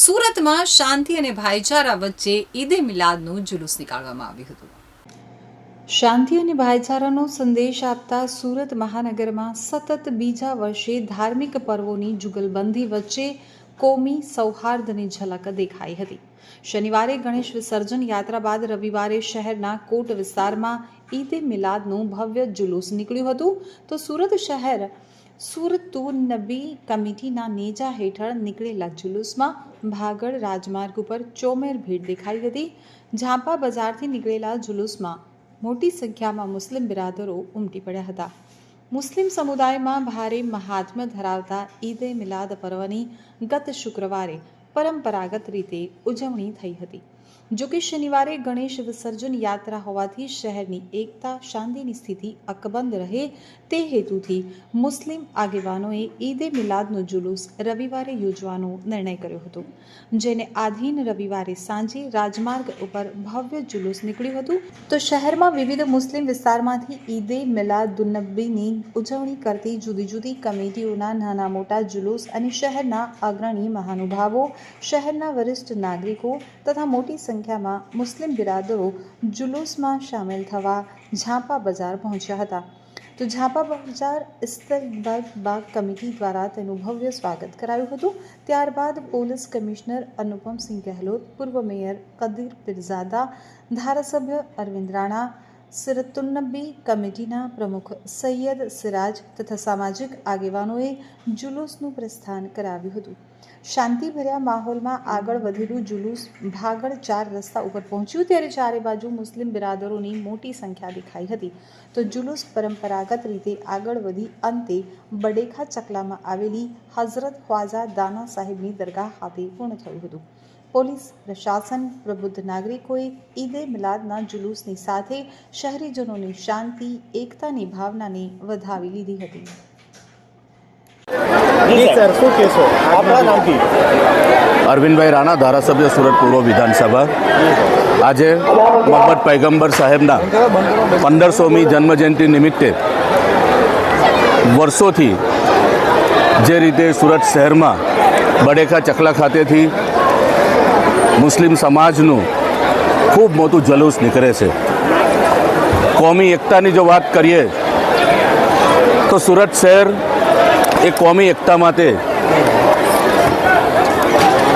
સુરતમાં શાંતિ અને ભાઈચારા વચ્ચે ઈદે મિલાદનું જુલુસ નીકાળવામાં આવ્યું હતું. શાંતિ અને ભાઈચારાનો સંદેશ આપતા સુરત મહાનગરમાં સતત બીજા વર્ષે ધાર્મિક પર્વોની જુગલબંધી વચ્ચે કોમી સૌહાર્દની ઝલક દેખાઈ હતી. શનિવારે ગણેશ વિસર્જન યાત્રા બાદ રવિવારે શહેરના કોટ વિસ્તારમાં ઈદે મિલાદનું ભવ્ય જુલુસ નીકળ્યું હતું. તો સુરત શહેર સુરતુ નબી કમિટીના નેજા હેઠળ નીકળેલા જુલુસમાં ભાગળ રાજમાર્ગ ઉપર ચોમેર ભીડ દેખાઈ હતી ઝાંપા બજારથી નીકળેલા જુલુસમાં મોટી સંખ્યામાં મુસ્લિમ બિરાદરો ઉમટી પડ્યા હતા. મુસ્લિમ સમુદાયમાં ભારે મહાત્મ્ય ધરાવતા ઈદે મિલાદ પર્વની ગત શુક્રવારે. પરંપરાગત રીતે ઉજવણી થઈ હતી. જો કે શનિવારે ગણેશ વિસર્જન યાત્રા હોવાથી શહેરની એકતા, શાંતિની સ્થિતિ અકબંધ રહે તે હેતુથી મુસ્લિમ આગેવાનોએ ઈદે મિલાદનો જુલુસ રવિવારે યોજવાનો નિર્ણય કર્યો હતો, જેને આધીન રવિવારે સાંજે રાજમાર્ગ ઉપર ભવ્ય જુલુસ નીકળ્યું હતું. તો શહેરમાં વિવિધ મુસ્લિમ વિસ્તારમાંથી ઈદે મિલાદુન્નબીની ઉજવણી કરતી જુદી જુદી કમિટીઓના નાના મોટા જુલુસ અને શહેરના અગ્રણી મહાનુભાવો, શહેરના વરિષ્ઠ નાગરિકો તથા મોટી સંખ્યામાં મુસ્લિમ બિરાદરો જુલુસમાં સામેલ થવા ઝાંપા બજાર પહોંચ્યા હતા. તો ઝાંપા બજાર ઇસ્તરબર્ગ બાગ કમિટી દ્વારા તેનું ભવ્ય સ્વાગત કરાયું હતું. ત્યારબાદ પોલીસ કમિશનર અનુપમસિંહ ગહેલોત, પૂર્વ મેયર કદીર પીરઝાદા, ધારાસભ્ય અરવિંદ રાણા સિરતુન્નબી કમિટીના પ્રમુખ સૈયદ સિરાજ તથા સામાજિક આગેવાનોએ જુલુસનું પ્રસ્થાન કરાવ્યું હતું. શાંતિભર્યા માહોલમાં આગળ વધેલું જુલુસ ભાગળ ચાર રસ્તા ઉપર પહોંચ્યું ત્યારે ચારે બાજુ મુસ્લિમ બિરાદરોની મોટી સંખ્યા દેખાઈ હતી. તો જુલુસ પરંપરાગત રીતે આગળ વધી અંતે બડેખા ચકલામાં આવેલી હઝરત ખ્વાજા દાના સાહેબની દરગાહ ખાતે પૂર્ણ થયું હતું. પોલીસ પ્રશાસન પ્રબુદ્ધ નાગરિકોએ ઈદે મિલાદના જુલુસની સાથે શહેરીજનોની શાંતિ એકતાની ભાવનાને વધાવી લીધી હતી. જી સર શું કહેશો? આપણા નામથી? અરવિંદભાઈ રાણા ધારાસભ્ય સુરત પૂર્વ વિધાનસભા. આજે મોહમ્મદ પૈગંબર સાહેબના પંદરસોમી જન્મજયંતિ નિમિત્તે વર્ષોથી જે રીતે સુરત શહેરમાં બડેખા ચકલા ખાતેથી મુસ્લિમ સમાજનું ખૂબ મોટું જલુસ નીકળે છે. કોમી એકતાની જો વાત કરીએ, તો સુરત શહેર એ કોમી એકતા માટે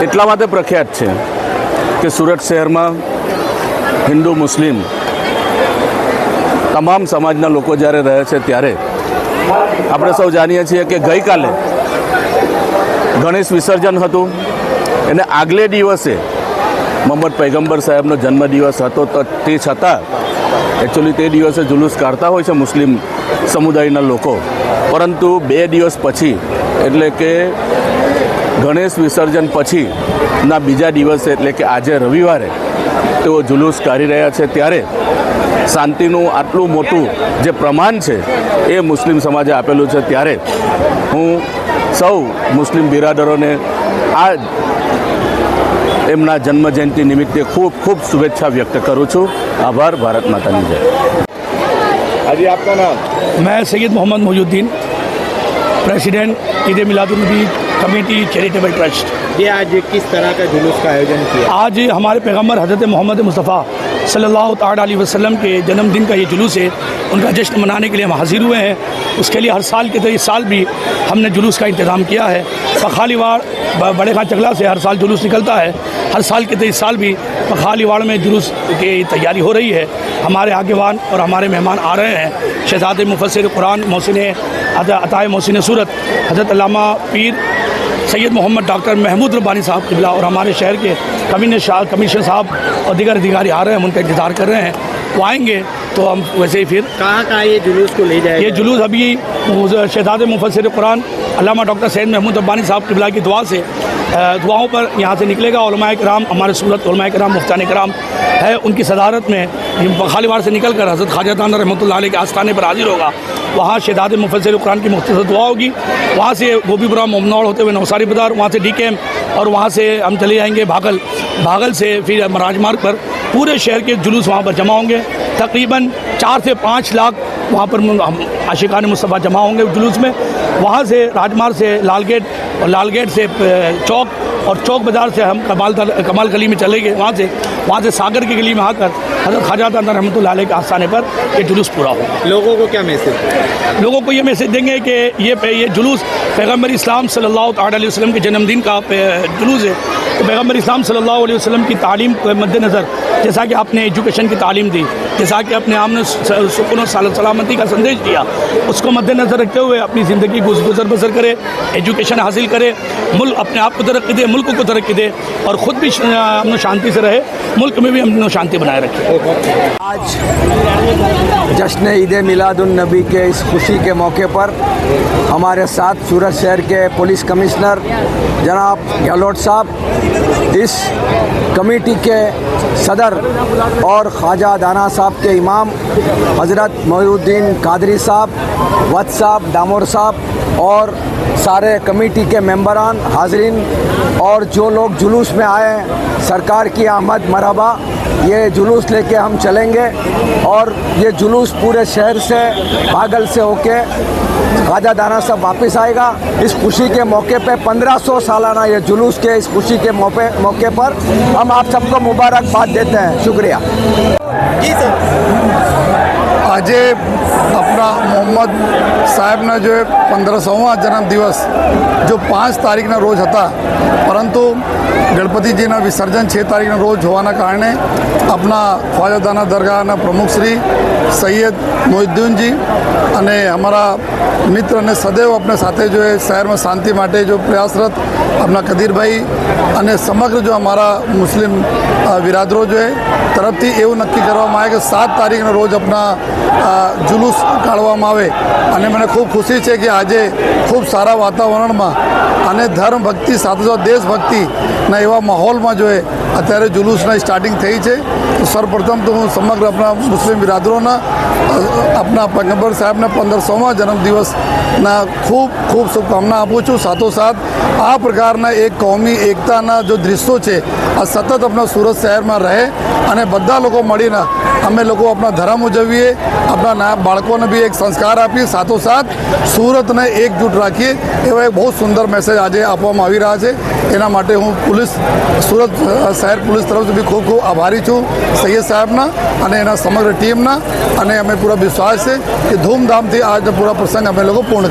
એટલા માટે પ્રખ્યાત છે કે સુરત શહેરમાં હિન્દુ, મુસ્લિમ તમામ સમાજના લોકો જ્યારે રહે છે ત્યારે આપણે સૌ જાણીએ છીએ કે ગઈકાલે ગણેશ વિસર્જન હતું. એને આગલે દિવસે મોહમ્મદ પૈગંબર સાહેબનો જન્મદિવસ હતો તો તે છતાં એકચ્યુઅલી તે દિવસે જુલુસ કાઢતા હોય છે મુસ્લિમ સમુદાયના લોકો. પરંતુ બે દિવસ પછી, એટલે કે ગણેશ વિસર્જન પછીના બીજા દિવસે, એટલે કે આજે રવિવારે, તેઓ જુલુસ કાઢી રહ્યા છે. ત્યારે શાંતિનું આટલું મોટું જે પ્રમાણ છે એ મુસ્લિમ સમાજે આપેલું છે. ત્યારે હું સૌ મુસ્લિમ બિરાદરોને આ એમના જન્મજયંતિ નિમિત્તે ખૂબ ખૂબ શુભેચ્છા વ્યક્ત કરું છું આભાર ભારત માતાની જય હાજી આપકા નામ मैं Syed Mohammed Mohiuddin president Eid Miladunnabi committee charitable trust ये आज किस तरह का जुलूस का आयोजन किया आज हमारे पैगंबर हज़रत मोहम्मद मुस्तफ़ा صلی اللہ تعالیٰ علیہ وسلم کے جنم دن کا یہ جلوس ہے، ان کا جشن منانے کے لیے ہم حاضر ہوئے ہیں۔ اس کے لیے ہر سال کے طریقے سال بھی ہم نے جلوس کا انتظام کیا ہے۔ پخالی واڑ بڑے خان چکلا سے ہر سال جلوس نکلتا ہے۔ ہر سال کے طریقے سال بھی پخالی واڑ میں جلوس کی تیاری ہو رہی ہے۔ ہمارے آگیوان اور ہمارے مہمان آ رہے ہیں۔ شہزاد مفسر قرآن، محسن عطائے محسن صورت حضرت علامہ پیر سید محمد ڈاکٹر محمود ربانی صاحب قبلہ اور ہمارے شہر کے کمشنر شاہ کمیشن صاحب اور دیگر ادھیکاری آ رہے ہیں ان کا انتظار کر رہے ہیں۔ وہ آئیں گے تو ہم ویسے ہی پھر کہاں کہاں یہ جلوس کو لے جائے یہ جلوس ابھی شہزاد مفسر قرآن علامہ ڈاکٹر سید محمود ربانی صاحب قبلہ کی دعا سے دعاؤں پر یہاں سے نکلے گا۔ علماء کرام ہمارے صورت علماء کرام مفتان کرام ہے ان کی صدارت میں خالی بار سے نکل کر حضرت خواجہ دان رحمۃ اللہ علیہ کے آستانے پر حاضر ہوگا۔ وہاں شہداد مفسر قرآن کی مختصر دعا ہوگی۔ وہاں سے گوبی برا ممنوڑ ہوتے ہوئے نوساری بدار، وہاں سے ڈی کے ایم اور وہاں سے ہم چلے جائیں گے بھاگل بھاگل سے پھر مراج مارگ پر۔ پورے شہر کے جلوس وہاں پر جمع ہوں گے۔ تقریباً چار سے پانچ لاکھ وہاں پر عاشقان مصطفیٰ جمع ہوں گے جلوس میں۔ وہاں سے راج مارگ سے لال گیٹ اور لال گیٹ سے چوک اور چوک بازار سے ہم کمال کمال گلی میں چلے گئے۔ وہاں سے وہاں سے ساگر کی گلی میں آ کر حضرت خواجہ اندر رحمۃ اللہ علیہ کے آسانے پر یہ جلوس پورا ہو لوگوں کو کیا میسج لوگوں کو یہ میسج دیں گے کہ یہ یہ جلوس پیغمبر اسلام صلی اللہ تعالیٰ علیہ وسلم کے جنم دن کا جلوس ہے۔ تو پیغمبر اسلام صلی اللہ علیہ وسلم کی تعلیم کو مد نظر جیسا کہ آپ نے ایجوکیشن کی تعلیم دی، جیسا کہ اپنے آپ نے سکون و سلامتی کا سندیش دیا، اس کو مد نظر رکھتے ہوئے اپنی زندگی کو گزر بسر کرے، ایجوکیشن حاصل کرے، ملک اپنے آپ کو ترقی دے، ملک کو ترقی دے اور خود بھی امن و شانتی سے رہے، ملک میں بھی امن و شانتی بنائے رکھے۔ آج جشن عید میلاد النبی کے اس خوشی کے موقع پر ہمارے ساتھ سورت شہر کے پولیس کمشنر جناب گہلوٹ صاحب، اس کمیٹی کے صدر اور خواجہ دانا صاحب کے امام، حضرت محی الدین قادری صاحب ود صاحب، دامور صاحب اور سارے کمیٹی کے ممبران حاضرین اور جو لوگ جلوس میں آئے ہیں، سرکار کی آمد، مرحبا، یہ جلوس لے کے ہم چلیں گے اور یہ جلوس پورے شہر سے، پاگل سے ہو کے خواجہ دانا صاحب واپس آئے گا۔ اس خوشی کے موقع پہ پندرہ سو سالانہ یہ جلوس کے اس خوشی کے موقع موقع پر ہم آپ سب کو مبارکباد دیتے ہیں۔ شکریہ۔ جی سر۔ આજે આપણા મોહમ્મદ સાહેબના જે પંદરસોમાં જન્મદિવસ જો પાંચ તારીખના રોજ હતા, પરંતુ ગણપતિજીના વિસર્જન છ તારીખના રોજ હોવાના કારણે આપણા ખ્વાજાદાના દરગાહના પ્રમુખશ્રી સૈયદ મોહિદ્દીનજી અને અમારા મિત્ર અને સદૈવ આપણે સાથે જો એ શહેરમાં શાંતિ માટે જો પ્રયાસરત આપણા કદીરભાઈ અને સમગ્ર જો અમારા મુસ્લિમ વિરાદરો જો તરફથી એવું નક્કી કરવામાં આવે કે સાત તારીખના રોજ આપણા જુલુસ કાઢવામાં આવે. અને મને ખૂબ ખુશી છે કે આજે ખૂબ સારા વાતાવરણમાં અને ધર્મ ભક્તિ સાથે સાથે દેશભક્તિના એવા માહોલમાં જોઈએ અત્યારે જુલુસના સ્ટાર્ટિંગ થઈ છે, તો સર્વપ્રથમ તો હું સમગ્ર આપણા મુસ્લિમ બિરાદરોના આપણા પૈગંબર સાહેબના પંદરસોમાં જન્મદિવસના ખૂબ ખૂબ શુભકામના આપું છું. સાથોસાથ આ પ્રકારના એક કોમી એકતાના જો દૃશ્યો છે, આ સતત આપણા સુરત શહેરમાં રહે અને બધા લોકો મળીને અમે લોકો આપણા ધર્મ ઉજવીએ, આપણા ના બાળકોને બી એક સંસ્કાર આપીએ, સાથોસાથ સુરતને એકજૂટ રાખીએ, એવો એક બહુ સુંદર મેસેજ આજે આપવામાં આવી રહ્યા છે. એના માટે હું પોલીસ, સુરત શહેર પોલીસ તરફથી બી ખૂબ ખૂબ આભારી છું સૈયદ સાહેબના અને એના સમગ્ર ટીમના અને અમે પૂરા વિશ્વાસ છે કે ધૂમધામથી આજનો પૂરા પ્રસંગ અમે લોકો પૂર્ણ